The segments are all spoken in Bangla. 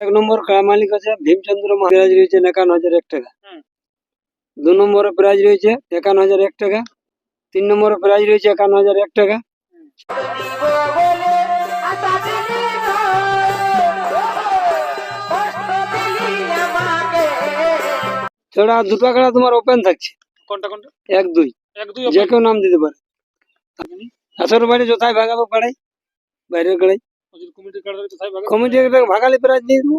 এক নম্বর মালিক আছে ভীমচন্দ্র প্রাইজ রয়েছে একান্ন হাজার এক টাকা। দু নম্বরে প্রাইজ রয়েছে একান্ন হাজার এক টাকা। তিন নম্বরে প্রাইজ রয়েছে একান্ন হাজার এক টাকা। ছড়া দুটো কাড়া তোমার ওপেন থাকছে। কোনটা কোনটা? এক দুই। এক দুই যে কেউ নাম দিতে পারে। আসর বাড়ি যোথায় ভাগাবো কাড়াই বাইরের কাড়াই কমিটি ভাগালি প্রাইজ দিয়ে দেবো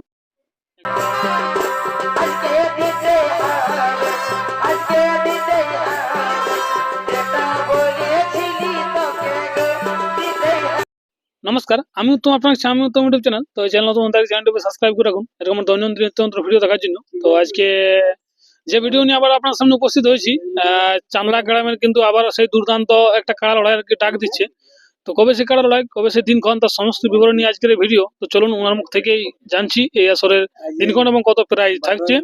নমস্কার আমি উত্তম আপনার আমি উত্তম ইউটিউব চ্যানেল তো এই চ্যানেল নতুন তার চ্যানেলটি সাবস্ক্রাইব করে রাখুন এরকম দৈনন্দিন নিত্যন্ত ভিডিও দেখার জন্য তো আজকে যে ভিডিও নিয়ে আবার আপনার সামনে উপস্থিত হয়েছি আহ, চামড়া গ্রামের কিন্তু আবার সেই দুর্দান্ত একটা কাড়া লড়াই আর কি ডাক দিচ্ছে তো কবে সে কাড়া লড়াই কবে সে দিনক্ষণ তার সমস্ত বিবরণ নিয়ে আজকের ভিডিও তো চলুন ওনার মুখ থেকেই জানছি এই আসরের দিনক্ষণ এবং কত প্রাইজ থাকছে।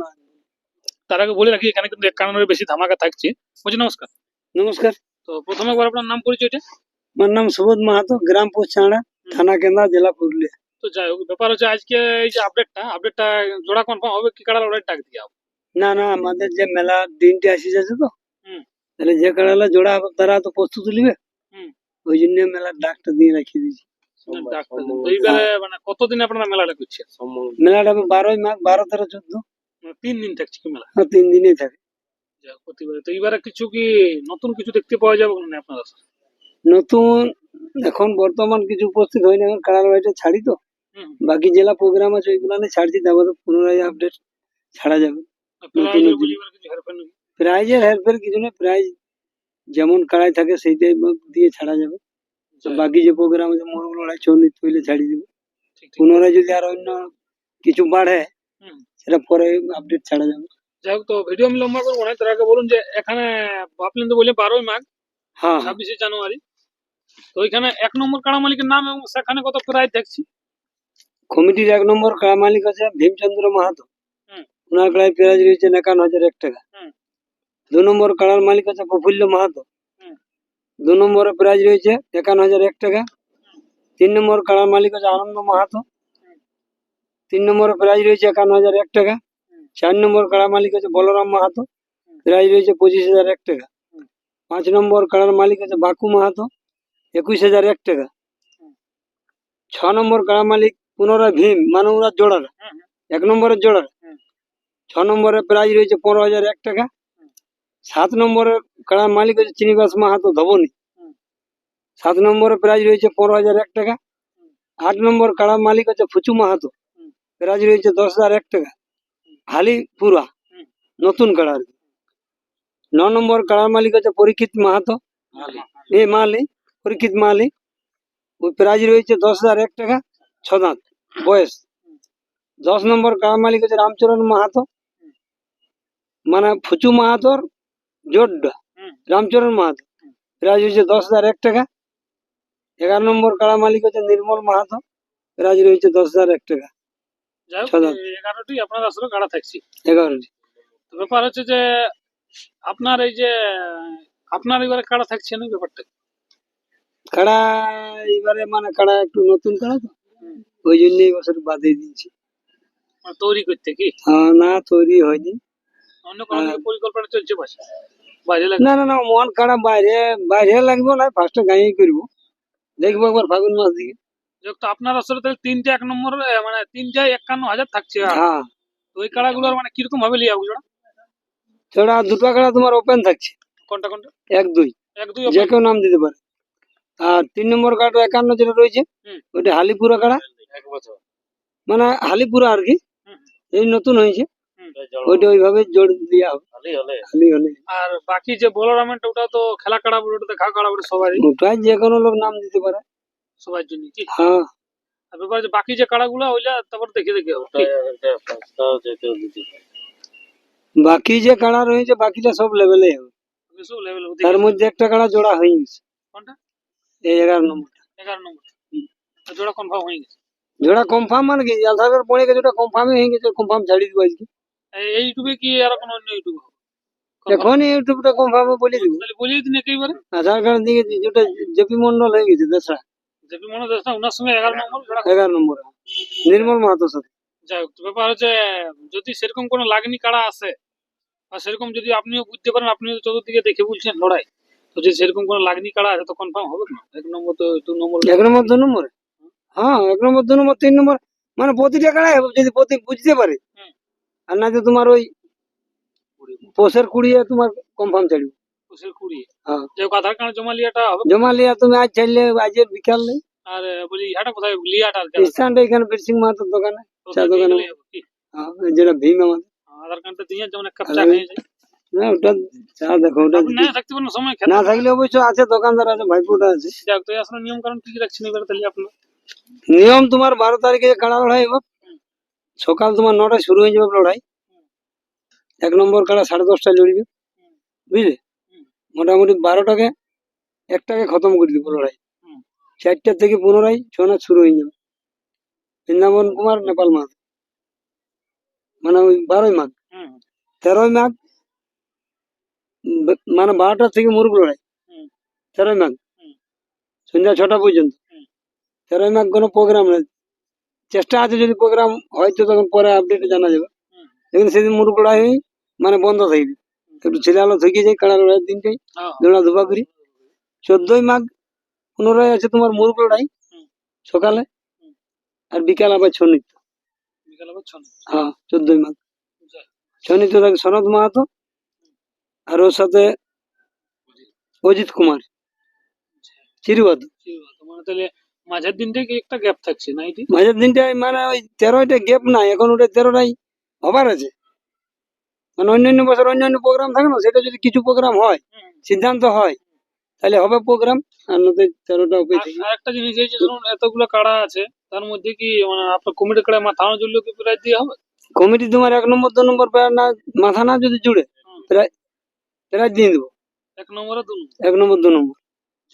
তার আগে বলে রাখি এখানে কিন্তু এক কারণের বেশি ধামাকা থাকছে। বলছি নমস্কার। নমস্কার। তো প্রথমে একবার আপনার নাম পরিচয়টা আমার নাম সুবোধ মাহাতো গ্রাম পোচাড়া থানা কেন্দ্রা জেলা পুরুলিয়া। তো যাই হোক ব্যাপার হচ্ছে আজকে এই যে আপডেটটা আপডেটটা জোড়া কনফার্ম হবে কি কাড়া লড়াই ডাক দিয়ে না না আমাদের যে মেলা দিনটি আসি যাচ্ছে তো। তাহলে যে কাড়ালা জোড়া হবে তারা তো প্রস্তুতি নিবে। ওই জন্য মেলার ডাকটা দিয়ে রাখিয়ে দিয়েছি। মানে কতদিন আপনারা মেলাটা করছেন? মেলাটা বারোই মাঘ বারো তেরো চোদ্দ। মানে তিন দিন থাকছে কি মেলা? আর তিন দিনেই থাকে। যাই প্রতিবারে। তো এইবারে কিছু কি নতুন কিছু দেখতে পাওয়া যাবে না আপনারা নতুন এখন বর্তমান কিছু উপস্থিত হয়নি এখন বাড়িটা ছাড়ি তো। হুম। বাকি জেলা প্রোগ্রাম আছে ওইগুলো নিয়ে ছাড়ছি তারপরে পুনরায় আপডেট ছাড়া যাবে। এবারে হেরফের প্রাইজের হেল্পের কিছু নেই প্রাইজ যেমন কাড়াই থাকে সেইটাই দিয়ে ছাড়া যাবে। বাকি যে প্রোগ্রাম আছে মোরগ লড়াই ছৌ নৃত্য হইলে ছাড়ি দিব পুনরায় যদি আর অন্য কিছু বাড়ে সেটা পরে আপডেট ছাড়া যাবে। যাই হোক তো ভিডিও আমি লম্বা করব না তার আগে বলুন যে এখানে আপনি তো বললে বারোই মাঘ হ্যাঁ। ছাব্বিশে জানুয়ারি। তো ওইখানে এক নম্বর কাড়া মালিকের নাম এবং সেখানে কত প্রাইজ দেখছি। কমিটির এক নম্বর কাড়া মালিক আছে ভীমচন্দ্র মাহাতো। ওনার কাড়াই প্রাইজ রয়েছে একান্ন হাজার এক টাকা। হুম। দু নম্বর কাড়ার মালিক আছে প্রফুল্ল মাহাতো। দু নম্বরে প্রাইজ রয়েছে একান্ন হাজার এক টাকা। তিন নম্বর কাড়ার মালিক আছে আনন্দ মাহাতো। তিন নম্বরে প্রাইজ রয়েছে একান্ন হাজার এক টাকা। চার নম্বর কাড়া মালিক আছে বলরাম মাহাতো। প্রাইজ রয়েছে পঁচিশ হাজার এক টাকা। পাঁচ নম্বর কাড়ার মালিক আছে বাকু মাহাতো। একুশ হাজার এক টাকা। ছ নম্বর কাড়া মালিক পুনরায় ভীম, মানবরাজ জোড়ার। এক নম্বরের জোড়ার। ছ নম্বরে প্রাইজ রয়েছে পনেরো হাজার এক টাকা। সাত নম্বরে কাড়ার মালিক হচ্ছে চিনিবাস মাহাতো ধবনী হুম। সাত নম্বরে প্রাইজ রয়েছে পনেরো হাজার এক টাকা হুম। আট নম্বর কাড়ার মালিক হচ্ছে ফুচু মাহাতো হুম। প্রাইজ রয়েছে দশ হাজার এক টাকা হালিপুরা হুম। নতুন কাড়া আর কি। ন নম্বর কাড়ার মালিক হচ্ছে পরীক্ষিত মাহাতো এ মালি পরীক্ষিত মালি ওই প্রাইজ রয়েছে দশ হাজার এক টাকা ছ দাঁত বয়স দশ নম্বর কাড়া মালিক হচ্ছে রামচরণ মাহাতো মানে ফুচু মাহাতোর জোড্ডা। রামচরণ মাহাতো। প্রাইজ হচ্ছে দশ হাজার এক টাকা। এগারো নম্বর কাড়া মালিক হচ্ছে নির্মল মাহাতো। প্রাইজ রয়েছে দশ হাজার এক টাকা। এগারোটি আপনার আসলে কাড়া থাকছি। এগারোটি। ব্যাপার হচ্ছে যে আপনার এই যে আপনার এবারে কাড়া থাকছে না ব্যাপারটা? কাড়া এবারে মানে কাড়া একটু নতুন কাড়া তো। ওই জন্য এই বছর বাদে দিয়েছি। মানে তৈরি করতে কি? হ্যাঁ, না তৈরি হয়নি। অন্য কোনো। পরিকল্পনা চলছে বাসা? না না না মন কাড়া বাইরে বাইরে লাগবে না ফার্স্টে গাঁয়ে করব। দেখব একবার ফাগুন মাস দিকে তো আপনার আসলে তাহলে তিনটে এক নম্বর মানে তিনটে একান্ন হাজার থাকছে আর। হ্যাঁ। তো ওই কাড়াগুলোর মানে কীরকম ভাবে লিয়া বুঝলো সেটা দুটো কাড়া তোমার ওপেন থাকছে। কোনটা কোনটা? এক দুই। এক দুই যে কেউ নাম দিতে পারে। আর তিন নম্বর কার্ড একান্ন যেটা রয়েছে। ওটা হালিপুরা কাড়া। এক বছর। মানে হালিপুরা আর কি। এই নতুন হয়েছে। ওইটা ওইভাবে জোর দেওয়া হবে হালি। হলে আর বাকি যে বলরামেন্ট ওটা তো খেলা কাড়া বলে ওটা দেখা কাড়া বলে সবাই। ওটাই যে কোনো লোক নাম দিতে পারে। সবার জন্য কি? হ্যাঁ। আর ব্যাপার যে বাকি যে কাড়াগুলো ওইটা তারপর দেখে দেখে বাকি যে কাড়া রয়েছে বাকিটা সব লেভেলে হবে। সব হবে, তার মধ্যে একটা কাড়া জোড়া হয়ে গেছে। কোনটা? এই এগারো নম্বর এগারো নম্বর তো জোড়া কনফার্ম হয়ে গেছে? জোড়া কনফার্ম মানে কি? আধার পড়ে গেছে ওটা কনফার্মই হয়ে গেছে কনফার্ম ছাড়ি দিব আজকে। এই- এই ইউটিউবে কি আর কোনো অন্য ইউটিউব হবে? এখন ইউটিউবটা কনফার্ম বলে দিব। তাহলে বলিয়ে দিন একেবারে। আধার কার্ড দিয়ে যেটা জেপি মন্ডল হয়ে গেছে দশরা। জেপি মনে দেশ ওনার সঙ্গে এগারো নম্বর এগারো নম্বর। নির্মল মাহাতো সাথে। যাই হোক ব্যাপার হচ্ছে যদি সেরকম কোনো লাগনি কাড়া আসে আর সেরকম যদি আপনিও বুঝতে পারেন আপনি চতুর্দিকে দেখে বলছেন লড়াই তো যদি সেরকম কোনো লাগনি কাড়া আছে তো কনফার্ম হবে না। এক নম্বর তো দু নম্বর এক নম্বর দু নম্বর? হ্যাঁ এক নম্বর দু নম্বর তিন নম্বর মানে প্রতিটা কাড়াই যদি প্রতি বুঝতে পারে। আর না তোমার ওই পোষের কুড়িয়ে তোমার কনফার্ম চলবে। কুশের কুড়ি হ্যাঁ। যাই আধার কার্ড জমা লিয়াটা হবে? জমা লিয়া তুমি আজ চাইলে আজের বিকাল নেই। আর বলি ইহাটা কোথায় লিয়াটা আর স্ট্যান্ড এখানে বীরসিং মাহাতোর দোকানে চা দোকানে। হ্যাঁ, যেটা ভীম আমাদের। আধার কার্ডটা দিয়ে যেমন এক কাপ আর চা খেয়ে না ওটা চা দেখো ওটা না থাকতে পারেন সময় না থাকলে অবশ্য আছে দোকানদার আছে ভাইপোটা আছে। যাক তো আসলে নিয়ম কারণ কি রাখছেন এবারে তাহলে আপনার? নিয়ম তোমার বারো তারিখে যে কাড়া লড়াই হবে সকাল তোমার নটায় শুরু হয়ে যাবে লড়াই। এক নম্বর কাড়া সাড়ে দশটায় লড়বে বুঝলে হুম। মোটামুটি বারোটাকে একটাকে খতম করে দিব লড়াই হুম। চারটা থেকে পুনরায় ছনাথ শুরু হয়ে যাবে বৃন্দাবন কুমার নেপাল মাঘ মানে ওই বারোই মাঘ হুম তেরোই মাঘ উম, বে- মানে বারোটা থেকে মুরগ লড়াই হুম। তেরোই মাঘ হুম। সন্ধ্যা ছটা পর্যন্ত হুম। তেরোই মাঘ কোনো প্রোগ্রাম নেই চেষ্টা আছে যদি প্রোগ্রাম হয়তো তখন পরে আপডেটে জানা যাবে হুম। लेकिन সেদিন মুরগ লড়াই হয়ে মানে বন্ধ থাকবে একটু ছেলে আলো থেকে যায় কাড়া লড়াইয়ের দিনটাই হ্যাঁ। দৌড়া ধুবা করি। চোদ্দই মাঘ পুনরায় আছে তোমার মুরগ লড়াই সকালে। আর বিকাল আবার ছৌ নৃত্য। হ্যাঁ চোদ্দই মাঘ। ছৌ নৃত্য থাকে সনদ মাহাতো আর ওর সাথে অজিত কুমার। চিরুবাদ। মানে মাঝের দিনটা কি একটা গ্যাপ থাকছে না মাঝের দিনটায় মানে ওই তেরোটা গ্যাপ নাই এখন ওটা তেরোটাই হবার আছে। মানে অন্যান্য বছর অন্যান্য প্রোগ্রাম থাকে না সেটা যদি কিছু প্রোগ্রাম হয় সিদ্ধান্ত হয় তাহলে হবে প্রোগ্রাম আর নতে তেরোটা উপরে থেকে আর একটা জিনিস এই যে ধরুন এতগুলো কাড়া আছে তার মধ্যে কি মানে আপনার কমিটি কাড়া মাথা না জুড়লেও কি প্রায় দিয়ে হবে? কমিটি তোমার এক নম্বর দু নম্বর প্রায় না মাথা না যদি জুড়ে। প্রায় প্রাইজ দিয়ে দেবো। এক নম্বরে দু নম্বর? এক নম্বর দু নম্বর।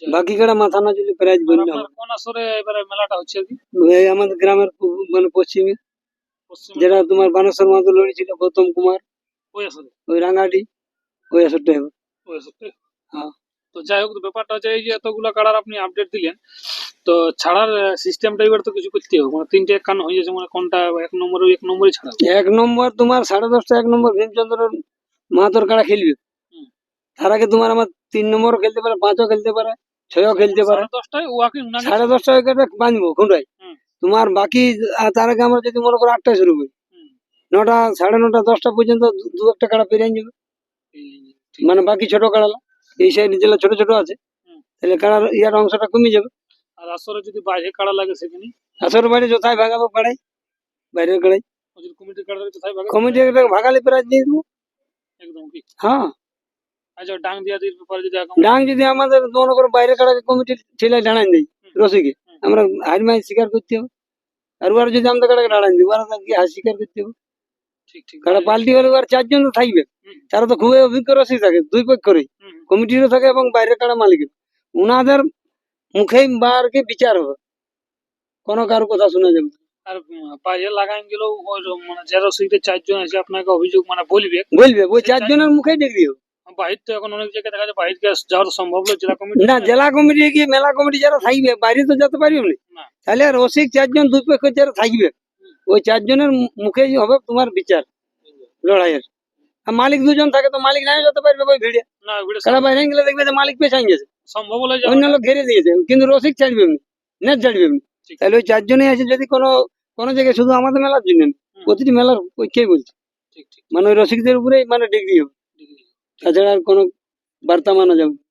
বাকি কাটা মাথা না জুড়লে আর বললে আপনার কোন আসরে এবারে মেলাটা হচ্ছে কি? এই আমাদের গ্রামের মানে পশ্চিমে যেটা তোমার বানেশ্বর মাহাতো লড়েছিল গৌতম কুমার। ওই আসরে ওই রাঙ্গাটি ওই হ্যাঁ। তো যাই হোক ব্যাপারটা হচ্ছে এই যে এতগুলো কাড়ার আপনি আপডেট দিলেন তো ছাড়ার সিস্টেমটা এবার তো কিছু করতে হবে মানে তিনটে কান হয়ে যাচ্ছে মানে কোনটা এক নম্বরে এক নম্বরই ছাড়া এক নম্বর তোমার সাড়ে দশটা এক নম্বর ভীমচন্দ্র মাহাতোর কাড়া খেলবে। তার আগে তোমার আমার তিন নম্বরও খেলতে পারে পাঁচও খেলতে পারে ছয়ও খেলতে পারে সাড়ে দশটায় বাঁধবো খুঁটাই হুম। তোমার বাকি তার আগে আমরা যদি মনে করো আটটায় শুরু করি। নটা সাড়ে নটা দশটা পর্যন্ত দু- একটা কাড়া পেরিয়ে যাবে। মানে বাকি ছোট কাড়ালা এই সাইডে যেগুলো ছোট ছোট আছে। তাহলে কাড়ার ইয়ার অংশটা কমে যাবে। আর আসরে যদি বাইরে কাড়া লাগে সেখানে? আসর বাইরে যথায় ভাগাবো কাড়াই বাইরের কাড়াই। কমিটির কাড়া কমিটি ভাগালে প্রাইজ দিয়ে দেবো। একদম কি হ্যাঁ। আচ্ছা ডাং দিয়া দিয়ে ব্যাপারে যদি ডাং যদি আমাদের মনে করো বাইরে কাড়াকে ডানাই দেয় রসিকে আমরা হার মাই স্বীকার করতে হবে। আর ওরা যদি আমাদের কাড়াকে ডানাই দিই ওরা কি হার স্বীকার করতে হবে। কারণ পাল্টি আর চারজন তো থাকবে। তারা তো খুবই অভিজ্ঞ রসিক থাকে দুই পক্ষরই। কমিটিরও থাকে এবং বাইরের কাড়া মালিকের। উনাদের মুখেই বারকে বিচার হবে। কোনো কারও কথা শোনা যাবে আর পায়ে লাগাইন গেলেও ওই মানে যারা সিটে চারজন আছে আপনাকে অভিযোগ মানে বলবে। বলবে ওই চারজনের মুখেই দেখবি বাহির তো এখন অনেক জায়গায় দেখা যায় বাহির যাওয়ার সম্ভব নয় জেলা কমিটি না জেলা কমিটি কি মেলা কমিটি যারা থাকবে বাইরে তো যেতে পারবে না। না। তাহলে রসিক চারজন দুই পক্ষ যারা থাকবে ওই চারজনের মু- মুখেই হবে তোমার বিচার লড়াইয়ের। আর মালিক দুজন থাকে তো মালিক নাই যেতে পারবে ওই ভিড়ে? কারা বাইরে গেলে দেখবে যে মালিক পেছাই গেছে। সম্ভব হলে অন্য লোক ঘেরে দিয়েছে কিন্তু রসিক ছাড়বে এমনি নেট ছাড়বে এমনি। তাহলে ওই চারজনই আছে যদি কোনো কোনো জায়গায় শুধু আমাদের মেলার জন্য প্রতিটি মেলার ওই কে বলছে? মানে ওই রসিকদের উপরেই মানে ডিগ্রি হবে। তাছাড়া আর কোনো বার্তা মানা যাবে।